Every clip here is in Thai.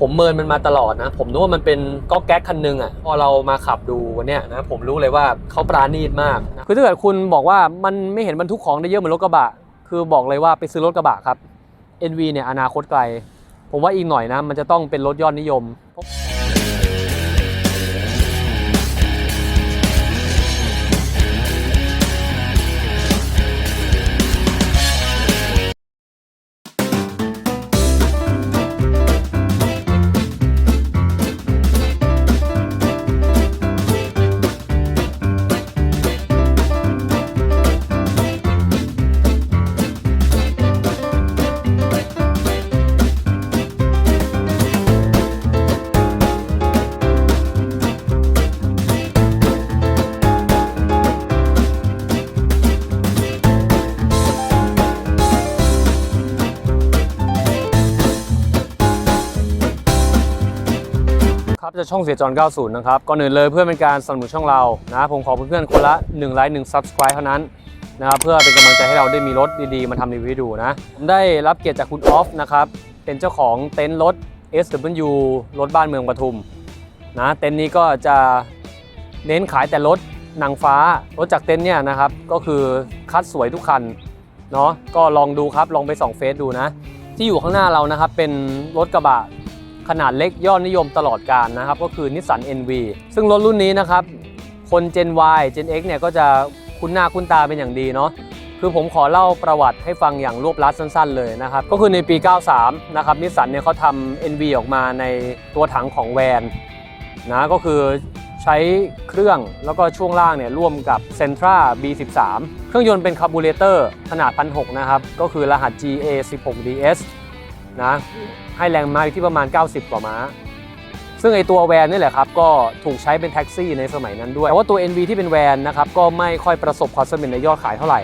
ผมเมินมันมาตลอดนะ ผมนึกว่ามันเป็นก๊อกแก๊กคันหนึงอะพอเรามาขับดูวันเนี้ยนะผมรู้เลยว่าเขาปราณีตมากนะคือถ้าเกิดคุณบอกว่ามันไม่เห็นบรรทุกของได้เยอะเหมือนรถกระบะ คือบอกเลยว่าไปซื้อรถกระบะครับ NV เนี่ยอนาคตไกล ผมว่าอีกหน่อยนะ มันจะต้องเป็นรถยอดนิยม จะช่องเสียจอน90 นะครับ ก่อนอื่นเลยเพื่อเป็นการสนับสนุนช่องเรานะผมขอเพื่อนๆคนละ1ไลค์1 Subscribe เท่านั้นนะครับเพื่อเป็นกำลังใจให้เราได้มีรถดีๆ มาทำรีวิวให้ดูนะผมได้รับเกียรติจากคุณออฟนะครับเป็นเจ้าของเต็นท์รถ SW รถบ้านเมืองปทุมนะเต็นท์นี้ก็จะเน้นขายแต่รถนางฟ้ารถจากเต็นท์เนี่ยนะครับก็คือคัดสวยทุกคันเนาะก็ลองดูครับลองไปส่องเฟซดูนะ ที่อยู่ข้างหน้าเรานะครับเป็นรถกระบะ ขนาดเล็กยอดนิยมตลอดการนะครับก็คือนิสสัน NV ซึ่งรถรุ่นนี้นะครับคน Gen Y Gen X เนี่ยก็จะคุ้นหน้าคุ้นตาเป็นอย่างดีเนาะคือผมขอเล่าประวัติให้ฟังอย่างรวบลัดสั้น ๆ เลยนะครับ ก็คือในปี 93 นะครับนิสสันเนี่ยเขาทำ NV ออกมาในตัวถังของแวนนะก็คือใช้เครื่องแล้วก็ช่วงล่างเนี่ยร่วมกับ Sentra B13 เครื่องยนต์เป็นคาร์บูเรเตอร์ขนาด 1,600 นะครับ ก็คือรหัส GA16DS นะให้แรงม้าอยู่ที่ประมาณ 90 กว่าม้า ซึ่งไอตัวแวนนี่แหละครับ ก็ถูกใช้เป็นแท็กซี่ในสมัยนั้นด้วยแต่ว่าตัว NV ที่เป็นแวนนะครับก็ไม่ค่อยประสบความสำเร็จในยอดขายเท่าไหร่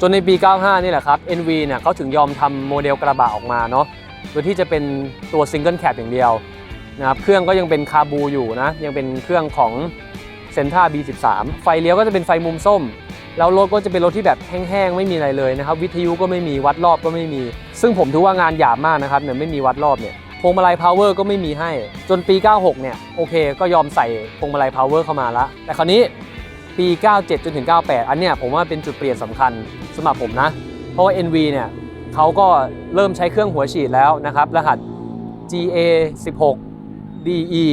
จนในปี 95 นี่แหละครับ NV เนี่ยเขาถึงยอมทำโมเดลกระบะออกมาเนาะโดยที่จะเป็นตัวซิงเกิลแคปอย่างเดียวนะครับเครื่องก็ยังเป็นคาบูอยู่นะยังเป็นเครื่องของเซนท่า B13 ไฟเลี้ยวก็จะเป็นไฟมุมส้ม แล้วรถก็จะเป็นรถที่แบบแห้งๆไม่มีอะไรเลยนะครับ วิทยุก็ไม่มีวัดรอบก็ไม่มี ซึ่งผมถือว่างานหยาบมากนะครับเนี่ยไม่มีวัดรอบเนี่ยพวงมาลัยพาวเวอร์ก็ไม่มีให้ จนปี 96 เนี่ยโอเค ก็ยอมใส่พวงมาลัยพาวเวอร์เข้ามาละแต่คราวนี้ปี 97 จนถึง 98 อันเนี้ยผมว่าเป็นจุดเปลี่ยนสำคัญสำหรับผมนะ เพราะว่า NV เนี่ยเขาก็เริ่มใช้เครื่องหัวฉีดแล้วนะครับ รหัส GA 16 DE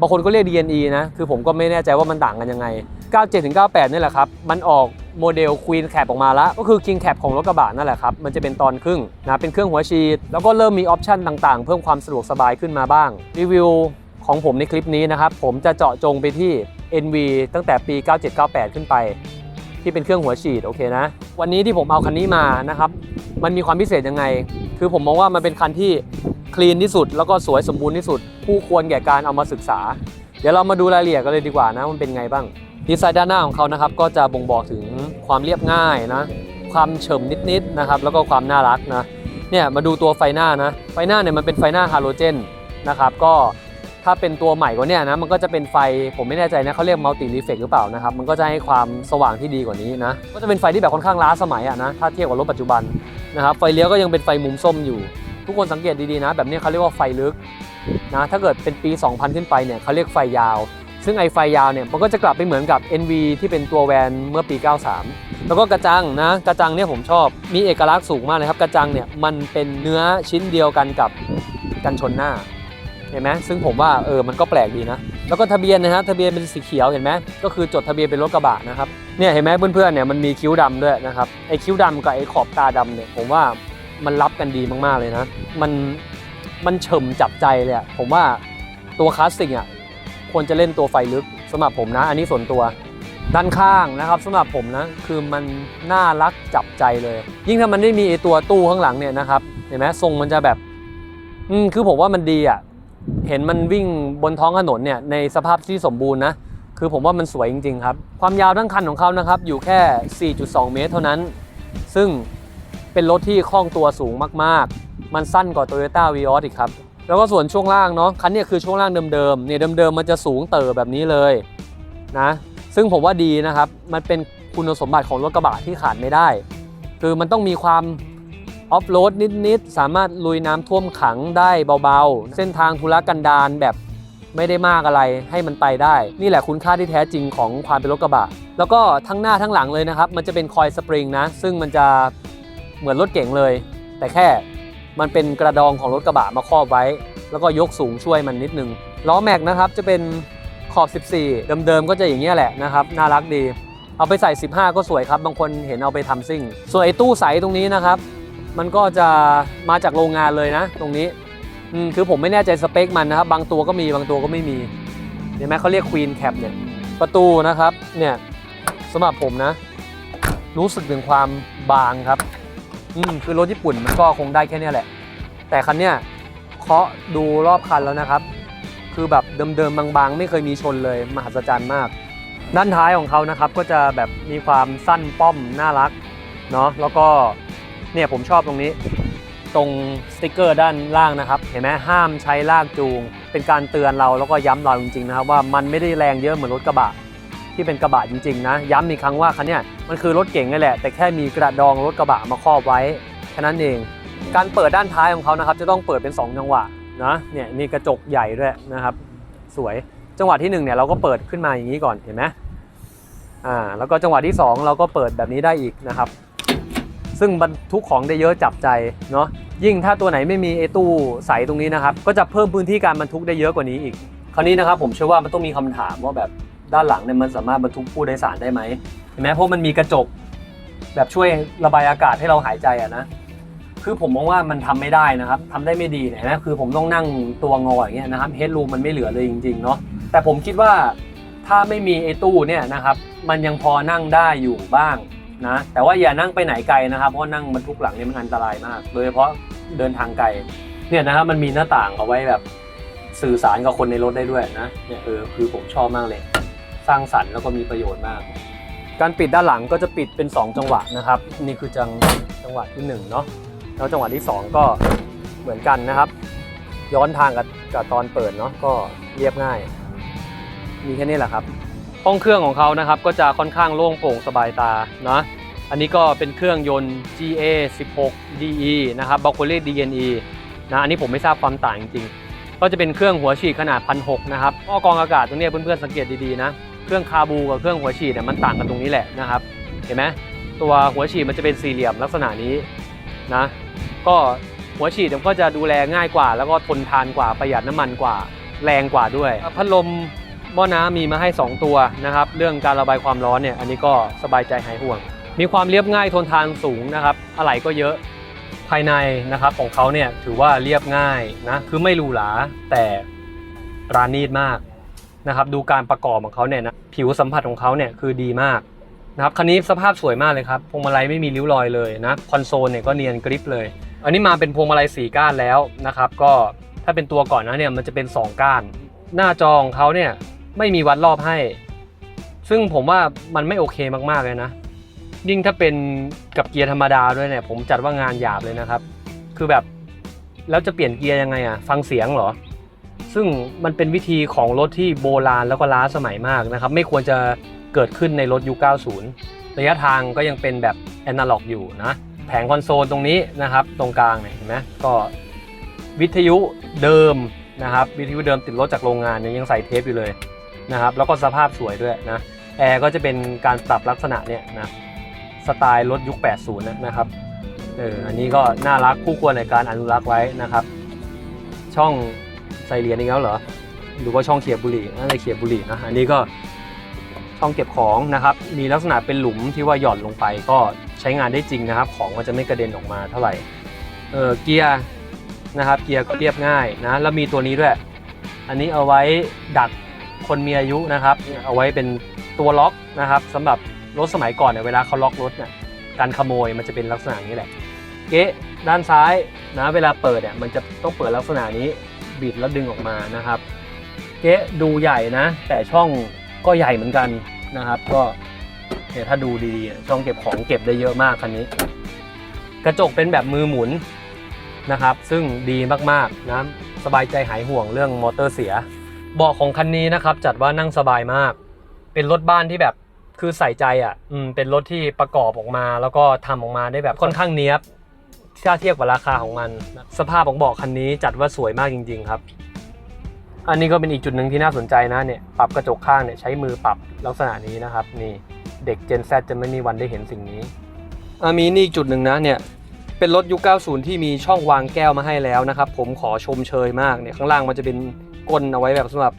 บางคนก็เรียก DNE นะ คือผมก็ไม่แน่ใจว่ามันต่างกันยังไง 97-98 นี่แหละครับ มันออกโมเดล Queen Cap ออกมาแล้ว ก็คือ King Cap ของรถกระบะนั่นแหละครับ มันจะเป็นตอนครึ่งนะเป็นเครื่องหัวฉีด แล้วก็เริ่มมีออปชันต่างๆ เพิ่มความสะดวกสบายขึ้นมาบ้าง รีวิวของผมในคลิปนี้นะครับ ผมจะเจาะจงไปที่ NV ตั้งแต่ปี 97-98 ขึ้นไป ที่เป็นเครื่องหัวฉีดโอเคนะ วันนี้ที่ผมเอาคันนี้มานะครับ มันมีความพิเศษยังไง คือผมมองว่ามันเป็นคันที่คลีนที่สุด แล้วก็สวยสมบูรณ์ที่สุดผู้ควรแก่การเอามาศึกษา เดี๋ยวเรามาดูรายละเอียดกันเลยดีกว่านะมันเป็นไงบ้าง ดีไซน์ด้านหน้าของเขานะครับก็จะบ่งบอกถึงความเรียบง่ายนะความเฉมนิดๆนะครับแล้วก็ความน่ารักนะเนี่ยมาดูตัวไฟหน้านะไฟหน้าเนี่ยมันเป็นไฟหน้าฮาโลเจนนะครับก็ถ้าเป็นตัวใหม่กว่านี้นะมันก็จะเป็นไฟผมไม่แน่ใจนะเขาเรียกมัลติรีเฟกหรือเปล่านะครับมันก็จะให้ความสว่างที่ดีกว่านี้นะก็จะเป็นไฟที่แบบค่อนข้างล้าสมัยอะนะถ้าเทียบกับรถปัจจุบันนะครับไฟเลี้ยวก็ยังเป็นไฟมุมส้มอยู่ ทุกคนสังเกตดีๆนะ แบบนี้เขาเรียกว่าไฟลึกนะถ้าเกิดเป็นปี 2000 ขึ้นไปเนี่ยเขาเรียกไฟยาว ซึ่งไอไฟยาวเนี่ยมันก็จะกลับไปเหมือนกับ NV ที่เป็นตัวแวนเมื่อปี 93 แล้วก็กระจังนะกระจังเนี่ยผมชอบมีเอกลักษณ์สูงมากเลยครับกระจังเนี่ยมันเป็นเนื้อชิ้นเดียวกันกับกันชนหน้าเห็นไหมซึ่งผมว่าเออมันก็แปลกดีนะแล้วก็ทะเบียนนะฮะทะเบียนเป็นสีเขียวเห็นไหมก็คือจดทะเบียนเป็นรถกระบะนะครับเนี่ยเห็นไหมเพื่อนๆเนี่ยมันมีคิ้วดำด้วยนะครับไอ้คิ้วดำกับไอ้ขอบตาดำเนี่ยผมว่ามันรับกันดีมากๆเลยนะ มันมันเฉมจับใจเลยอะผมว่าตัวคลาสสิกอะ ควรจะเล่นตัวไฟลึกสำหรับผมนะ อันนี้ส่วนตัวด้านข้างนะครับสำหรับผมนะคือมันน่ารักจับใจเลย ยิ่งถ้ามันไม่มีไอตัวตู้ข้างหลังเนี่ยนะครับเห็นไหมทรงมันจะแบบอืมคือผมว่ามันดีอะเห็นมันวิ่งบนท้องถนนเนี่ยในสภาพที่สมบูรณ์นะคือผมว่ามันสวยจริง ๆ ครับ ความยาวทั้งคันของเขานะครับอยู่แค่ 4.2 เมตรเท่านั้น ซึ่งเป็นรถที่คล่องตัวสูงมากๆ มันสั้นกว่า Toyota v ีออสอีกครับ แล้วก็ส่วนช่วงล่างเนาะคันนี้คือช่วงล่างเดิมๆเนี่ยเดิมๆมันจะสูงเต่อแบบนี้เลยนะซึ่งผมว่าดีนะครับ มันเป็นคุณสมบัติของรถกระบะที่ขาดไม่ได้ คือมันต้องมีความออฟโรดนิดๆ สามารถลุยน้ำท่วมขังได้เบาๆ เส้นทางธุรกันดารแบบไม่ได้มากอะไรให้มันไปได้ นี่แหละคุณค่าที่แท้จริงของความเป็นรถกระบะ แล้วก็ทั้งหน้าทั้งหลังเลยนะครับ มันจะเป็นคอยสปริงนะ ซึ่งมันจะเหมือนรถเก๋งเลย แต่แค่ มันเป็นกระดองของรถกระบะมาครอบไว้ แล้วก็ยกสูงช่วยมันนิดนึงล้อแม็กนะครับจะเป็นขอบ 14 เดิมๆก็จะอย่างนี้ยแหละนะครับน่ารักดี เอาไปใส่ 15 ก็สวยครับ บางคนเห็นเอาไปทำซิ่ง ส่วนไอ้ตู้ใสตรงนี้นะครับ มันก็จะมาจากโรงงานเลยนะ ตรงนี้อืมคือผมไม่แน่ใจสเปคมันนะครับ บางตัวก็มีบางตัวก็ไม่มีเห็นไหมเขาเรียก Queen Cap เนี่ยประตูนะครับเนี่ยสำหรับผมนะ รู้สึกถึงความบางครับ อืมคือรถญี่ปุ่นมันก็คงได้แค่เนี้ยแหละ แต่คันเนี้ยเคาะดูรอบคันแล้วนะครับ คือแบบเดิมๆบางๆ ไม่เคยมีชนเลยมหัศจรรย์มาก ด้านท้ายของเขานะครับก็จะแบบมีความสั้นป้อมน่ารักเนาะแล้วก็เนี่ยผมชอบตรงนี้ ตรงสติกเกอร์ด้านล่างนะครับ เห็นไหมห้ามใช้ลากจูง เป็นการเตือนเราแล้วก็ย้ำเราจริงๆนะครับว่ามันไม่ได้แรงเยอะเหมือนรถกระบะ ที่เป็นกระบะจริงๆนะย้ำอีกครั้งว่าคันนี้มันคือรถเก่งนี่แหละ แต่แค่มีกระดองรถกระบะมาครอบไว้แค่นั้นเอง การเปิดด้านท้ายของเขานะครับจะต้องเปิดเป็น 2 จังหวะนะเนี่ยมีกระจกใหญ่ด้วยนะครับ สวยจังหวะที่1เนี่ยเราก็เปิดขึ้นมาอย่างนี้ก่อนเห็นไหมอ่าแล้วก็จังหวะที่ 2 เราก็เปิดแบบนี้ได้อีกนะครับ ซึ่งบรรทุกของได้เยอะจับใจเนาะยิ่งถ้าตัวไหนไม่มีไอ้ตู้ใสตรงนี้นะครับ ก็จะเพิ่มพื้นที่การบรรทุกได้เยอะกว่านี้อีก คราวนี้นะครับผมเชื่อว่ามันต้องมีคำถามว่าแบบ ด้านหลังเนี่ยมันสามารถบรรทุกผู้โดยสารได้ไหมเห็นไหมเพราะมันมีกระจก แบบช่วยระบายอากาศให้เราหายใจอะนะคือผมมองว่ามันทำไม่ได้นะครับทำได้ไม่ดีเนี่ยนะคือผมต้องนั่งตัวงออย่างเงี้ยนะครับเฮดรูมมันไม่เหลือเลยจริงๆเนาะแต่ผมคิดว่าถ้าไม่มีไอ้ตู้เนี่ยนะครับมันยังพอนั่งได้อยู่บ้างนะแต่ว่าอย่านั่งไปไหนไกลนะครับเพราะนั่งบรรทุกหลังเนี่ยมันอันตรายมาก โดยเฉพาะเดินทางไกลเนี่ยนะครับมันมีหน้าต่างเอาไว้แบบสื่อสารกับคนในรถได้ด้วยนะเนี่ยเออคือผมชอบมากเลย สร้างสรรค์แล้วก็มีประโยชน์มาก การปิดด้านหลังก็จะปิดเป็น 2 จังหวะนะครับ นี่คือจังจังหวะที่1เนาะแล้วจังหวะที่ 2 ก็เหมือนกันนะครับ ย้อนทางกับกับตอนเปิดเนาะก็เรียบง่าย มีแค่นี้แหละครับห้องเครื่องของเขานะครับก็จะค่อนข้างโล่งโปร่งสบายตาเนาะอันนี้ก็เป็นเครื่องยนต์ GA 16 DE นะครับ b a c o l e DNE นะอันนี้ผมไม่ทราบความต่างจริงๆก็จะเป็นเครื่องหัวฉีดขนาด 1,600 นะครับก็กรองอากาศตรงนี้เพื่อนๆสังเกตดีๆนะ เครื่องคาบูกับเครื่องหัวฉีดเนี่ยมันต่างกันตรงนี้แหละนะครับ เห็นไหมตัวหัวฉีดมันจะเป็นสี่เหลี่ยมลักษณะนี้นะก็หัวฉีดมันก็จะดูแลง่ายกว่า แล้วก็ทนทานกว่าประหยัดน้ำมันกว่าแรงกว่าด้วยพัดลมหม้อน้ำมีมาให้ 2 ตัวนะครับ เรื่องการระบายความร้อนเนี่ยอันนี้ก็สบายใจหายห่วง มีความเรียบง่ายทนทานสูงนะครับ อะไหล่ก็เยอะภายในนะครับของเขาเนี่ยถือว่าเรียบง่ายนะคือไม่หรูหราแต่ปราณีตมาก นะครับดูการประกอบของเขาเนี่ยนะผิวสัมผัสของเขาเนี่ยคือดีมากนะครับคันนี้สภาพสวยมากเลยครับพวงมาลัยไม่มีริ้วรอยเลยนะคอนโซลเนี่ยก็เนียนกริปเลย อันนี้มาเป็นพวงมาลัยสีก้านแล้วนะครับก็ถ้าเป็นตัวก่อนนะเนี่ยมันจะเป็น 2 ก้าน หน้าจอของเขาเนี่ยไม่มีวัดรอบให้ ซึ่งผมว่ามันไม่โอเคมากๆเลยนะ ยิ่งถ้าเป็นกับเกียร์ธรรมดาด้วยเนี่ยผมจัดว่างานหยาบเลยนะครับ คือแบบแล้วจะเปลี่ยนเกียร์ยังไงอะฟังเสียงเหรอ ซึ่งมันเป็นวิธีของรถที่โบราณแล้วก็ล้าสมัยมากนะครับ ไม่ควรจะเกิดขึ้นในรถยุค 90 ระยะทางก็ยังเป็นแบบแอนาล็อกอยู่นะ แผงคอนโซลตรงนี้นะครับ ตรงกลางเนี่ยเห็นไหมก็วิทยุเดิมนะครับ วิทยุเดิมติดรถจากโรงงานยังใส่เทปอยู่เลยนะครับ แล้วก็สภาพสวยด้วยนะ แอร์ก็จะเป็นการปรับลักษณะเนี่ยนะ สไตล์รถยุค 80 นะครับ เออ อันนี้ก็น่ารักคู่ควรในการอนุรักษ์ไว้นะครับ ช่อง ใส่เหรียญอีกแล้วเหรอหรือว่าช่องเขียบบุหรี่อะไรเขียบบุหรี่นะอันนี้ก็ช่องเก็บของนะครับ มีลักษณะเป็นหลุมที่ว่าหย่อนลงไปก็ใช้งานได้จริงนะครับ ของมันจะไม่กระเด็นออกมาเท่าไหร่เออเกียร์นะครับ เกียร์ก็เรียบง่ายนะแล้วมีตัวนี้ด้วย อันนี้เอาไว้ดักคนมีอายุนะครับ เอาไว้เป็นตัวล็อกนะครับสำหรับรถสมัยก่อนเนี่ยเวลาเขาล็อกรถเนี่ยการขโมยมันจะเป็นลักษณะนี้แหละ เก๊ะด้านซ้ายนะเวลาเปิดเนี่ยมันจะต้องเปิดลักษณะนี้ บิดแล้วดึงออกมานะครับ เก๊ะดูใหญ่นะ แต่ช่องก็ใหญ่เหมือนกันนะครับ ก็เนี่ยถ้าดูดีๆ ช่องเก็บของเก็บได้เยอะมากคันนี้ กระจกเป็นแบบมือหมุนนะครับ ซึ่งดีมากๆนะสบายใจหายห่วงเรื่องมอเตอร์เสียเบาะของคันนี้นะครับ จัดว่านั่งสบายมาก เป็นรถบ้านที่แบบคือใส่ใจอะ อืม เป็นรถที่ประกอบออกมา แล้วก็ทำออกมาได้แบบค่อนข้างเนี้ยบ ถ้าเทียบกับราคาของมัน สภาพของเบาะคันนี้จัดว่าสวยมากจริง ๆ ครับ อันนี้ก็เป็นอีกจุดหนึ่งที่น่าสนใจนะเนี่ยปรับกระจกข้างเนี่ยใช้มือปรับลักษณะนี้นะครับ นี่เด็ก Gen Z จะไม่มีวันได้เห็นสิ่งนี้มีนี่อีกจุดหนึ่งนะเนี่ยเป็นรถยุค 90 ที่มีช่องวางแก้วมาให้แล้วนะครับ ผมขอชมเชยมากเนี่ยข้างล่างมันจะเป็นก้นเอาไว้แบบสำหรับ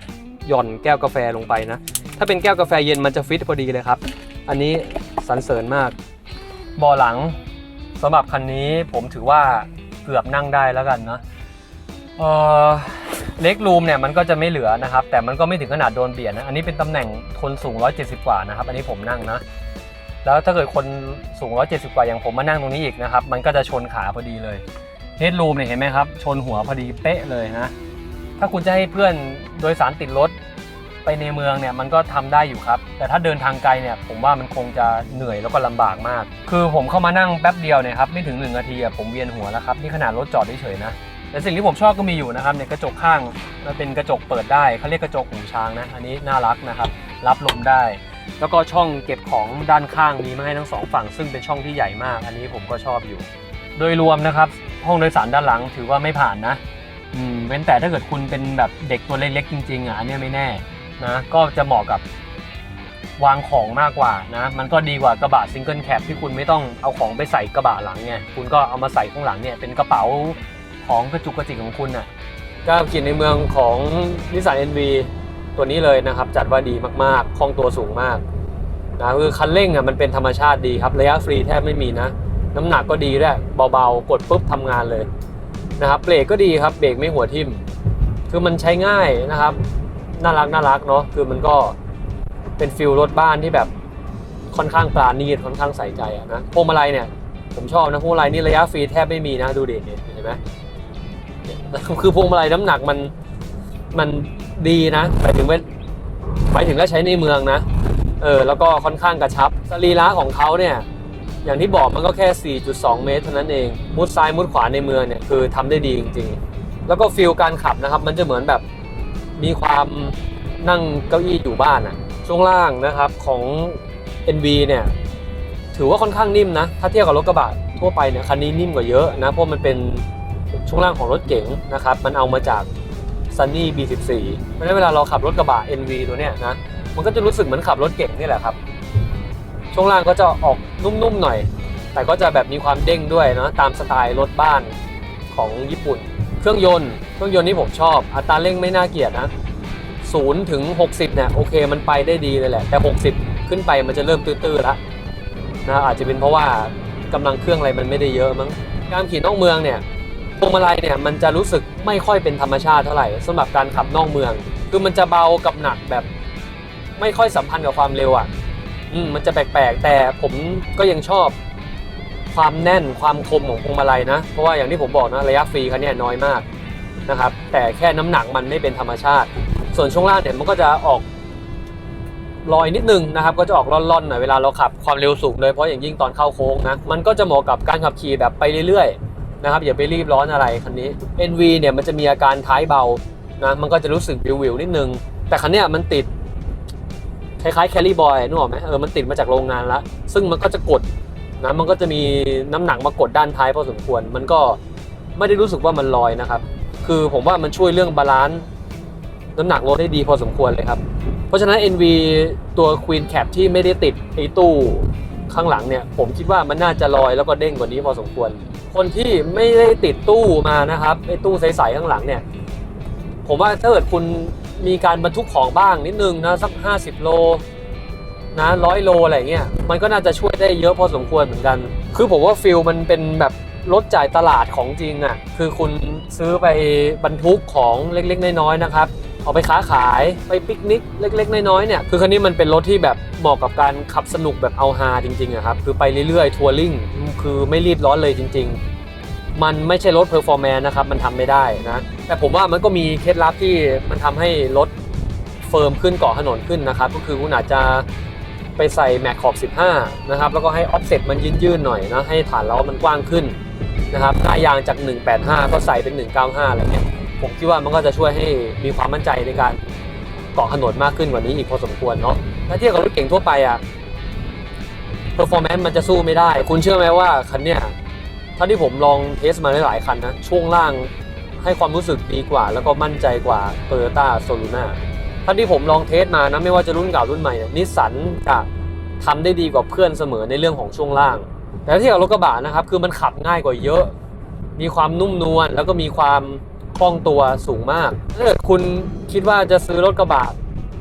หย่อนแก้วกาแฟลงไปนะ ถ้าเป็นแก้วกาแฟเย็นมันจะฟิตพอดีเลยครับ อันนี้สรรเสริญมากเบาะหลัง สำหรับคันนี้ผมถือว่าเกือบนั่งได้แล้วกันนะเออเล็กรูมเนี่ยมันก็จะไม่เหลือนะครับ แต่มันก็ไม่ถึงขนาดโดนเบียดนะอันนี้เป็นตำแหน่งคนสูง 170 กว่านะครับ อันนี้ผมนั่งนะ แล้วถ้าเกิดคนสูง 170 กว่าอย่างผมมานั่งตรงนี้อีกนะครับ มันก็จะชนขาพอดีเลยเฮดรูมเนี่ยเห็นไหมครับ ชนหัวพอดีเป๊ะเลยนะถ้าคุณจะให้เพื่อนโดยสารติดรถ ไปในเมืองเนี่ยมันก็ทำได้อยู่ครับ แต่ถ้าเดินทางไกลเนี่ยผมว่ามันคงจะเหนื่อยแล้วก็ลำบากมาก คือผมเข้ามานั่งแป๊บเดียวเนี่ยครับไม่ถึง1นาทีผมเวียนหัวแล้วครับนี่ขนาดรถจอดเฉยๆนะแต่สิ่งที่ผมชอบก็มีอยู่นะครับเนี่ยกระจกข้างมันเป็นกระจกเปิดได้เขาเรียกกระจกหูช้างนะอันนี้น่ารักนะครับรับลมได้ แล้วก็ช่องเก็บของด้านข้างมีมาให้ทั้งสองฝั่งซึ่งเป็นช่องที่ใหญ่มาก อันนี้ผมก็ชอบอยู่ โดยรวมนะครับห้องโดยสารด้านหลังถือว่าไม่ผ่านนะอืมเว้นแต่ถ้าเกิดคุณเป็นแบบเด็กตัวเล็กๆจริงๆอะอันนี้ไม่แน่ นะ ก็จะเหมาะกับวางของมากกว่านะ มันก็ดีกว่ากระบะซิงเกิลแคปที่คุณไม่ต้องเอาของไปใส่กระบะหลังไงคุณก็เอามาใส่ข้างหลังเนี่ยเป็นกระเป๋าของกระจุกกระจิกของคุณน่ะก็ขี่ในเมืองของนิสสัน NV ตัวนี้เลยนะครับ จัดว่าดีมากๆคล่องตัวสูงมากนะคือคันเร่งอะมันเป็นธรรมชาติดีครับระยะฟรีแทบไม่มีนะ น้ำหนักก็ดีด้วยเบาๆ กดปุ๊บทำงานเลยนะครับเบรกก็ดีครับเบรกไม่หัวทิ่มคือมันใช้ง่ายนะครับ น่ารักน่ารักเนาะคือมันก็เป็นฟิลรถบ้านที่แบบค่อนข้างปราณีตค่อนข้างใส่ใจอะนะพวงมาลัยเนี่ย ผมชอบนะพวงมาลัยนี่ระยะฟรีแทบไม่มีนะดูดิเนี่ยเห็นไหมคือพวงมาลัยน้ำหนักมันมันดีนะไปถึงไปไปถึงแล้วใช้ในเมืองนะ เออแล้วก็ค่อนข้างกระชับสรีระของเขาเนี่ยอย่างที่บอกมันก็แค่ 4.2 เมตรเท่านั้นเอง มุดซ้ายมุดขวาในเมืองเนี่ยคือทำได้ดีจริง ๆ แล้วก็ฟิลการขับนะครับ มันจะเหมือนแบบ มีความนั่งเก้าอี้อยู่บ้านอะช่วงล่างนะครับของ NV เนี่ยถือว่าค่อนข้างนิ่มนะ ถ้าเทียบกับรถกระบะทั่วไปเนี่ยคันนี้นิ่มกว่าเยอะนะ เพราะมันเป็นช่วงล่างของรถเก๋งนะครับ มันเอามาจาก Sunny B14 เพราะฉะนั้นเวลาเราขับรถกระบะ NV ตัวเนี้ยนะ มันก็จะรู้สึกเหมือนขับรถเก๋งนี่แหละครับ ช่วงล่างก็จะออกนุ่มๆหน่อย แต่ก็จะแบบมีความเด้งด้วยเนาะตามสไตล์รถบ้านของญี่ปุ่น เครื่องยนต์ เครื่องยนต์นี่ผมชอบ อัตราเร่งไม่น่าเกลียดนะ0ถึง60เนี่ยโอเคมันไปได้ดีเลยแหละ แต่60ขึ้นไปมันจะเริ่มตื้อๆแล้วนะอาจจะเป็นเพราะว่ากำลังเครื่องอะไรมันไม่ได้เยอะมั้งการขี่นอกเมืองเนี่ยพวงมาลัยเนี่ยมันจะรู้สึกไม่ค่อยเป็นธรรมชาติเท่าไหร่สำหรับการขับนอกเมือง คือมันจะเบากับหนักแบบไม่ค่อยสัมพันธ์กับความเร็วอะอืมมันจะแปลกๆ แต่ผมก็ยังชอบ ความแน่นความคมของพวงมาลัยนะ เพราะว่าอย่างที่ผมบอกนะระยะฟรีคันเนี้ยน้อยมากนะครับ แต่แค่น้ำหนักมันไม่เป็นธรรมชาติ ส่วนช่วงล่างเนี่ยมันก็จะออกลอยนิดนึงนะครับ ก็จะออกล่อนๆหน่อยเวลาเราขับความเร็วสูงเลยเพราะอย่างยิ่งตอนเข้าโค้งนะ มันก็จะเหมาะกับการขับขี่แบบไปเรื่อยๆนะครับอย่าไปรีบร้อนอะไรคันนี้ NV เนี่ยมันจะมีอาการท้ายเบานะมันก็จะรู้สึกวิวๆนิดนึง แต่คันเนี้ยมันติดคล้ายๆแคลรี่บอยนึกออกไหมเออมันติดมาจากโรงงานล้วซึ่งมันก็จะกด นะมันก็จะมีน้ำหนักมากดด้านท้ายพอสมควร มันก็ไม่ได้รู้สึกว่ามันลอยนะครับ คือผมว่ามันช่วยเรื่องบาลานซ์น้ำหนักรถได้ดีพอสมควรเลยครับ เพราะฉะนั้น NV ตัว Queen Cap ที่ไม่ได้ติดไอ้ตู้ข้างหลังเนี่ย ผมคิดว่ามันน่าจะลอยแล้วก็เด้งกว่านี้พอสมควร คนที่ไม่ได้ติดตู้มานะครับไอ้ตู้ใสๆข้างหลังเนี่ย ผมว่าถ้าเกิดคุณมีการบรรทุกของบ้างนิดนึงนะสัก 50 โล นะร้อยโลอะไรเงี้ยมันก็น่าจะช่วยได้เยอะพอสมควรเหมือนกัน คือผมว่าฟิลมันเป็นแบบรถจ่ายตลาดของจริงอะ่ะคือคุณซื้อไปบรรทุกของเล็กๆ น้อยๆนะครับเอาไปค้าขายไปปิกนิกเล็ก ๆ น้อยๆเนี่ยคือคันนี้มันเป็นรถที่แบบเหมาะกับการขับสนุกแบบเอาฮาจริงๆอะครับคือไปเรื่อยๆทัวริงคือไม่รีบร้อนเลยจริง ๆ มันไม่ใช่รถเพอร์ฟอร์แมนนะครับมันทำไม่ได้นะแต่ผมว่ามันก็มีเคล็ดลับที่มันทำให้รถเฟิร์มขึ้นเกาะถนนขึ้นนะครับก็คือคุณอาจจะ ไปใส่แม็กขอบ 15 นะครับ แล้วก็ให้ออฟเซ็ตมันยื่นๆหน่อยนะ ให้ฐานล้อมันกว้างขึ้นนะครับหน้ายางจาก 185 ก็ใส่เป็น 195 อะไรเงี้ย ผมคิดว่ามันก็จะช่วยให้มีความมั่นใจในการเกาะถนนมากขึ้นกว่านี้อีกพอสมควรเนาะ ถ้าเทียบกับรถเก่งทั่วไปอะเพอร์ฟอร์แมนซ์มันจะสู้ไม่ได้ คุณเชื่อไหมว่าคันเนี้ยเท่าที่ผมลองเทสมาหลายๆคันนะ ช่วงล่างให้ความรู้สึกดีกว่า แล้วก็มั่นใจกว่า Toyota s o l u n a ท่าที่ผมลองเทสมานะไม่ว่าจะรุ่นเก่ารุ่นใหม่นิสสันจะทำได้ดีกว่าเพื่อนเสมอในเรื่องของช่วงล่าง แต่ถ้าเทียบกับรถกระบะนะครับคือมันขับง่ายกว่าเยอะ มีความนุ่มนวลแล้วก็มีความคล่องตัวสูงมากถ้าเกิดคุณคิดว่าจะซื้อรถกระบะ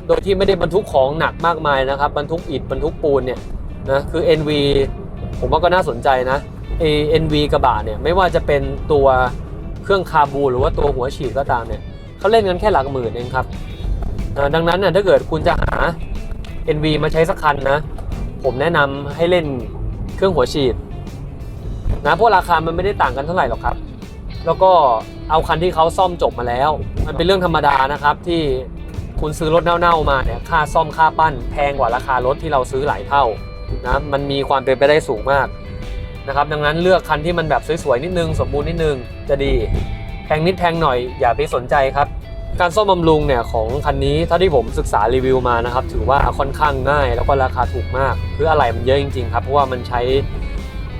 โดยที่ไม่ได้บรรทุกของหนักมากมายนะครับบรรทุกอิฐบรรทุกปูนเนี่ยนะคือ NV ผมว่าก็น่าสนใจนะเอ NV กระบะเนี่ยไม่ว่าจะเป็นตัวเครื่องคาบูหรือว่าตัวหัวฉีดก็ตามเนี่ยเขาเล่นกันแค่หลักหมื่นเองครับ ดังนั้นน่ะถ้าเกิดคุณจะหา NV มาใช้สักคันนะ ผมแนะนำให้เล่นเครื่องหัวฉีดนะเพราะราคามันไม่ได้ต่างกันเท่าไหร่หรอกครับ แล้วก็เอาคันที่เขาซ่อมจบมาแล้ว มันเป็นเรื่องธรรมดานะครับที่คุณซื้อรถเน่าๆมาเนี่ยค่าซ่อมค่าปั้นแพงกว่าราคารถที่เราซื้อหลายเท่านะมันมีความเป็นไปได้สูงมากนะครับ ดังนั้นเลือกคันที่มันแบบสวยๆนิดนึง สมบูรณ์นิดนึงจะดีแพงนิดแพงหน่อยอย่าไปสนใจครับ การซ่อมบำรุงเนี่ยของคันนี้เท่าที่ผมศึกษารีวิวมานะครับ ถือว่าค่อนข้างง่าย แล้วก็ราคาถูกมากคืออะไรมันเยอะจริงๆครับเพราะว่ามันใช้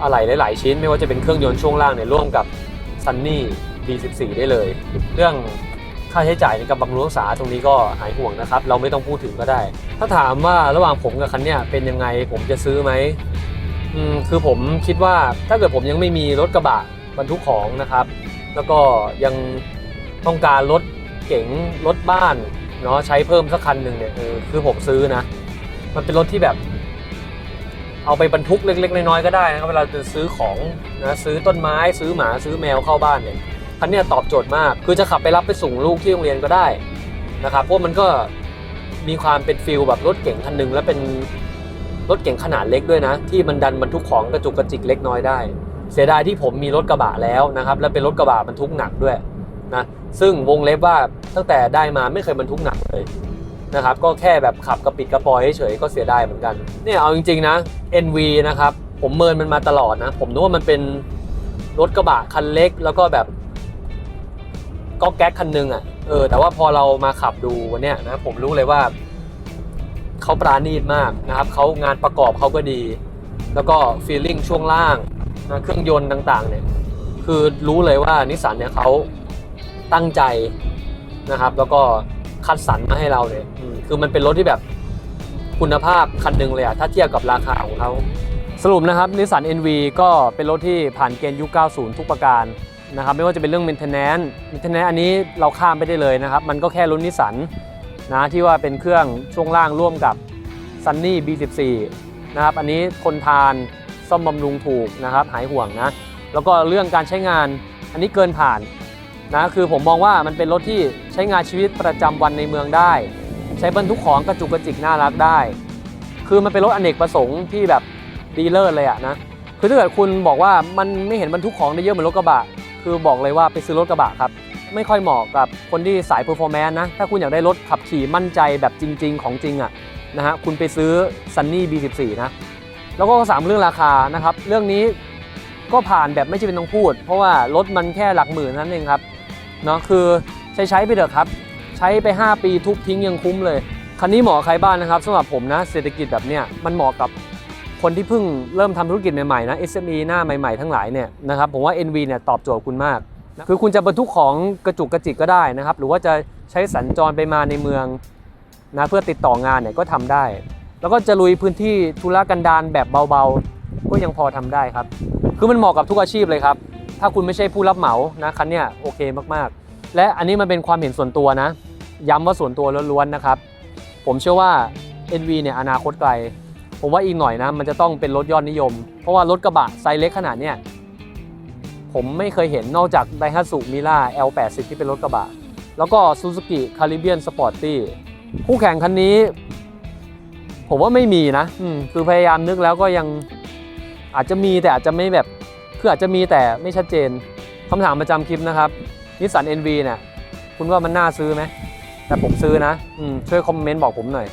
อะไหล่หลายๆชิ้น ไม่ว่าจะเป็นเครื่องยนต์ช่วงล่างเนี่ยร่วมกับ Sunny B14 ได้เลย เรื่องค่าใช้จ่ายในการบำรุงรักษาตรงนี้ก็หายห่วงนะครับ เราไม่ต้องพูดถึงก็ได้ ถ้าถามว่าระหว่างผมกับคันเนี้ยเป็นยังไงผมจะซื้อไหมอืมคือผมคิดว่าถ้าเกิดผมยังไม่มีรถกระบะบรรทุกของนะครับ แล้วก็ยังต้องการรถ เก๋งรถบ้านเนาะใช้เพิ่มสักคันหนึ่งเนี่ยเออคือผมซื้อนะ มันเป็นรถที่แบบ เอาไปบรรทุกเล็กๆน้อยๆก็ได้นะครับเวลาจะซื้อของนะซื้อต้นไม้ ซื้อหมาซื้อแมวเข้าบ้านเนี่ยคันนี้ตอบโจทย์มาก คือจะขับไปรับไปส่งลูกที่โรงเรียนก็ได้นะครับเพราะมันก็มีความเป็นฟิลแบบรถเก๋งคันหนึ่งแล้วเป็นรถเก๋งขนาดเล็กด้วยนะ ที่มันดันบรรทุกของกระจุกกระจิกเล็กน้อยได้ เสียดายที่ผมมีรถกระบะแล้วนะครับ และเป็นรถกระบะบรรทุกหนักด้วยนะ ซึ่งวงเล็บว่าตั้งแต่ได้มาไม่เคยบรรทุกหนักเลยนะครับก็แค่แบบขับกระปิดกระปอยเฉยก็เสียดายเหมือนกันเนี่ยเอาจริงๆนะ NV นะครับผมเมินมันมาตลอดนะ ผมนึกว่ามันเป็นรถกระบะคันเล็กแล้วก็แบบก็แก๊กคันหนึงอะเออแต่ว่าพอเรามาขับดูวันเนี้ยนะผมรู้เลยว่าเขาปราณีตมากนะครับเขางานประกอบเขาก็ดี แล้วก็ฟีลลิ่งช่วงล่างนะเครื่องยนต์ต่างๆเนี่ยคือรู้เลยว่านิสสันเนี่ยเขา ตั้งใจนะครับ แล้วก็คัดสรรมาให้เราเนี่ยคือมันเป็นรถที่แบบคุณภาพคันหนึ่งเลยอะถ้าเทียบกับราคาของเขาสรุปนะครับนิสสัน NV ก็เป็นรถที่ผ่านเกณฑ์ยุค 90 ทุกประการนะครับไม่ว่าจะเป็นเรื่อง maintenance maintenance อันนี้เราข้ามไปได้เลยนะครับ มันก็แค่รุ่นนิสสันนะที่ว่าเป็นเครื่องช่วงล่างร่วมกับ Sunny B14 นะครับอันนี้ทนทานซ่อมบำรุงถูกนะครับหายห่วงนะ แล้วก็เรื่องการใช้งานอันนี้เกินผ่าน นะคือผมมองว่ามันเป็นรถที่ใช้งานชีวิตประจำวันในเมืองได้ ใช้บรรทุกของกระจุกกระจิกน่ารักได้ คือมันเป็นรถอเนกประสงค์ที่แบบดีเลิศเลยอะนะคือถ้าเกิดคุณบอกว่ามันไม่เห็นบรรทุกของได้เยอะเหมือนรถกระบะ คือบอกเลยว่าไปซื้อรถกระบะครับไม่ค่อยเหมาะกับคนที่สายเพอร์ฟอร์แมนซ์นะถ้าคุณอยากได้รถขับขี่มั่นใจแบบจริง ๆ ของจริงอะนะฮะคุณไปซื้อ Sunny B14 นะแล้วก็สามเรื่องราคานะครับเรื่องนี้ก็ผ่านแบบไม่ใช่เป็นต้องพูด เพราะว่ารถมันแค่หลักหมื่นนั่นเองครับ เนาะคือใช้ใช้ไปเถอะครับ ใช้ไป 5 ปีทุบทิ้งยังคุ้มเลย คันนี้เหมาะใครบ้างนะครับสำหรับผมนะเศรษฐกิจแบบเนี้ยมันเหมาะกับคนที่เพิ่งเริ่มทำธุรกิจใหม่ๆนะ SME หน้าใหม่ๆทั้งหลายเนี่ยนะครับผมว่า NV เนี่ยตอบโจทย์คุณมาก คือคุณจะบรรทุกของกระจุกกระจิกก็ได้นะครับ หรือว่าจะใช้สัญจรไปมาในเมืองนะเพื่อติดต่องานเนี่ยก็ทำได้ แล้วก็จะลุยพื้นที่ธุรกันดารแบบเบาๆ ก็ยังพอทำได้ครับ คือมันเหมาะกับทุกอาชีพเลยครับ ถ้าคุณไม่ใช่ผู้รับเหมานะคันเนี้ยโอเคมากๆ และอันนี้มันเป็นความเห็นส่วนตัวนะ ย้ำว่าส่วนตัวล้วนๆนะครับ ผมเชื่อว่า NV เนี่ยอนาคตไกล ผมว่าอีกหน่อยนะ มันจะต้องเป็นรถยอดนิยม เพราะว่ารถกระบะไซส์เล็กขนาดเนี้ยผมไม่เคยเห็นนอกจาก Daihatsu Mira L80 ที่เป็นรถกระบะ แล้วก็ Suzuki Caribbean Sporty คู่แข่งคันนี้ ผมว่าไม่มีนะคือพยายามนึกแล้วก็ยังอาจจะมีแต่อาจจะไม่แบบ คืออาจจะมีแต่ไม่ชัดเจนคำถามประจำคลิปนะครับนิสสัน NV เนี่ยคุณว่ามันน่าซื้อไหมแต่ผมซื้อนะอช่วยคอมเมนต์บอกผมหน่อย